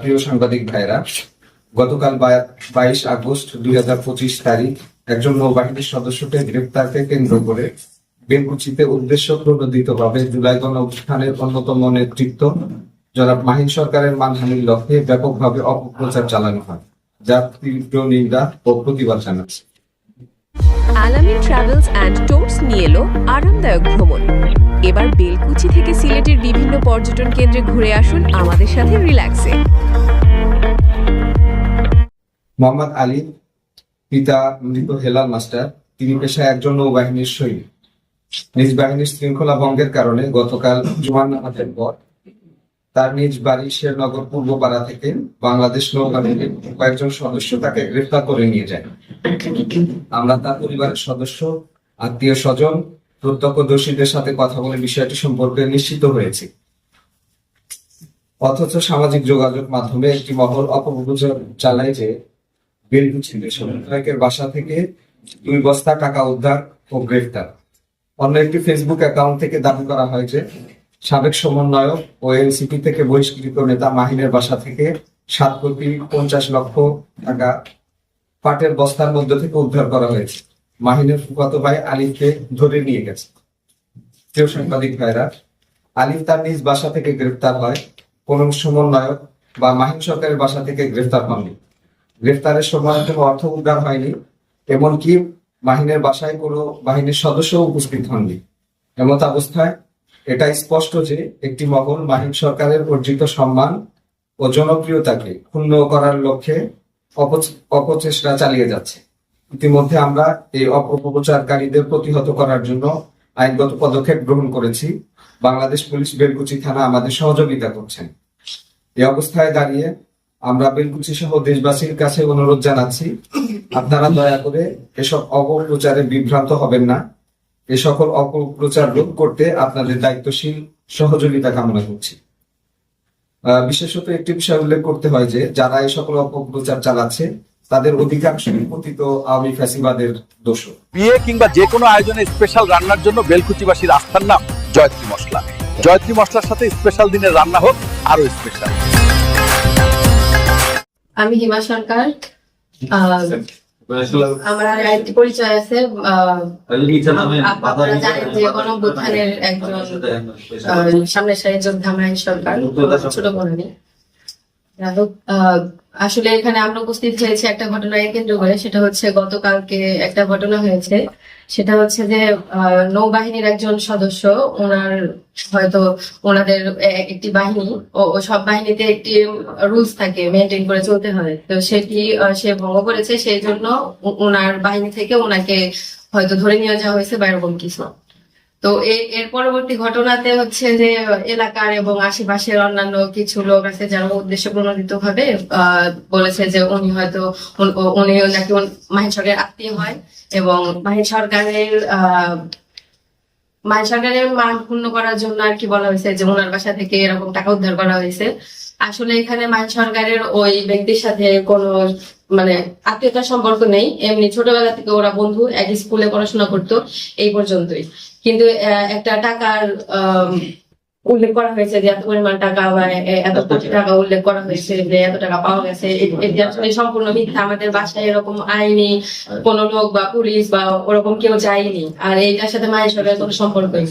প্রিয় সাংবাদিক ভাইরা গতকাল বাইশ আগস্ট দুই হাজার পঁচিশ তারিখ একজন নৌবাহিনীর সদস্যকে গ্রেপ্তারকে কেন্দ্র করে বেলকুচিতে উদ্দেশ্য প্রণোদিত ভাবে জুলাই গণ অনুষ্ঠানের অন্যতম নেতৃত্ব জনাব মাহিন সরকারের মানহানির লক্ষ্যে ব্যাপকভাবে অপপ্রচার চালানো হয়, যার তীব্র নিন্দা ও প্রতিবাদ জানাচ্ছে। আলামিন ট্রাভেলস অ্যান্ড ট্যুরস নিয়ে এলো আরামদায়ক ভ্রমণ। এবার বেলকুচি থেকে বিভিন্ন পর্যটন কেন্দ্রে ঘুরে আসুন আমাদের সাথে রিল্যাক্সে। মোহাম্মদ আলী, পিতা মৃত হেলাল মাস্টার, তিনি পেশায় একজন নৌবাহিনীর সৈনিক। নিজ বাহিনীর শৃঙ্খলা ভঙ্গের কারণে গতকাল জুমান নামাজের পর তার নিজ বাড়ি শেরনগর পূর্বপাড়া থেকে বাংলাদেশ নৌবাহিনীর কয়েকজন সদস্য তাকে গ্রেফতার করে নিয়ে যায়। আমরা তার পরিবারের সদস্য, আত্মীয় স্বজন, প্রত্যক্ষদর্শীদের সাথে কথা বলে বিষয়টি সম্পর্কে নিশ্চিত হয়েছি। অথচ সামাজিক যোগাযোগ মাধ্যমে একটি মহল অপপ্রচার চালায় যে বেলকুচিতে সমন্বয়কের বাসা থেকে দুই বস্তা টাকা উদ্ধার ও গ্রেফতার। অন্য একটি ফেসবুক অ্যাকাউন্ট থেকে দাবি করা হয় যে সাবেক সমন্বয়ক ও এনসিপি থেকে বহিষ্কৃত নেতা মাহিনের বাসা থেকে সাত কোটি পঞ্চাশ লক্ষ টাকা পাটের বস্তার মধ্য থেকে উদ্ধার করা হয়েছে। মাহিনের ফুফাতো ভাই আলিফকে ধরে নিয়ে গেছে। প্রিয় সাংবাদিক ভাইরা, আলিফ তার নিজ বাসা থেকে গ্রেফতার হয় কোন সমন্বয়ক বা মাহিন সরকারের বাসা থেকে গ্রেফতার হননি গ্রেফতারের সময় কোনো অর্থ উদ্ধার হয়নি, এমনকি মাহিনের বাসায় কোনো বাহিনীর সদস্য উপস্থিত হননি। এমত অবস্থায় এটা স্পষ্ট যে একটি মহল মাহিন সরকারের অর্জিত সম্মান ও জনপ্রিয়তাকে ক্ষুণ্ণ করার লক্ষ্যে অপচ- অপচেষ্টা চালিয়ে যাচ্ছে। ইতিমধ্যে আমরা এই অপপ্রচারকারীদের প্রতিহত করার জন্য আইনগত পদক্ষেপ গ্রহণ করেছি। বাংলাদেশ পুলিশ বেলকুচি থানা আমাদের সহযোগিতা করছেন। এই অবস্থায় দাঁড়িয়ে আমরা বেলকুচি সহ দেশবাসীর কাছে অনুরোধ জানাচ্ছি, আপনারা দয়া করে এসব অপপ্রচারে বিভ্রান্ত হবেন না। এ সকল অপপ্রচার রোধ করতে আপনাদের দায়িত্বশীল সহযোগিতা কামনা করছি। বিশেষত একটি বিষয় উল্লেখ করতে হয় যে, যারা এই সকল অপপ্রচার চালাচ্ছে, তাদের অধিকাংশ পতিত আওয়ামী ফ্যাসিবাদের দোষ বিয়ে কিংবা যে কোনো আয়োজনে স্পেশাল রান্নার জন্য বেলকুচিবাসীর আস্থার নাম। জয়ত্রী মশলা। জয়ত্রী মশলার সাথে স্পেশাল দিনের রান্না হোক, আরও স্পেশাল আমি হিমা সরকার। আমার আরেকটি পরিচয় আছে। আপনারা সামনের সারি যোদ্ধা সরকার, ছোট আসলে এখানে আমরা উপস্থিত হয়েছে একটা ঘটনাকে কেন্দ্র করে। সেটা হচ্ছে গতকালকে একটা ঘটনা হয়েছে। সেটা হচ্ছে যে নৌবাহিনীর একজন সদস্য, ওনার হয়তো ওনাদের একটি বাহিনী, ও সব বাহিনীতে একটি রুলস থাকে, মেনটেন করে চলতে হয়। তো সেটি সে ভঙ্গ করেছে, সেই জন্য ওনার বাহিনী থেকে ওনাকে হয়তো ধরে নিয়ে যাওয়া হয়েছে বা এরকম কিছু। তো এর পরবর্তী ঘটনাতে হচ্ছে যে, এলাকার এবং আশেপাশের অন্যান্য কিছু লোক আছে যারা উদ্দেশ্য প্রণোদিত ভাবে বলেছে যে উনি হয়তো উনি নাকি মাহিন সরকারের আত্মীয় হয় এবং মাহিন সরকারের মাহিন সরকারের মান পূর্ণ করার জন্য আর কি বলা হয়েছে যে ওনার বাসা থেকে এরকম টাকা উদ্ধার করা হয়েছে। আসলে এখানে মাহিন সরকারের ওই ব্যক্তির সাথে কোনো মানে আত্মীয়তার সম্পর্ক নেই এমনি ছোটবেলা থেকে ওরা বন্ধু এক স্কুলে পড়াশোনা করতো এই পর্যন্তই। কিন্তু একটা টাকার উল্লেখ করা হয়েছে যে এত পরিমাণ টাকা বা এত কোটি টাকা উল্লেখ করা হয়েছে যে এত টাকা পাওয়া গেছে। এটি আসলে সম্পূর্ণ মিথ্যা। আমাদের বাসায় এরকম আইনি কোনো লোক বা পুলিশ বা ওরকম কেউ যায়নি। আর এইটার সাথে মায়ের সরকারের কোনো সম্পর্ক নেই।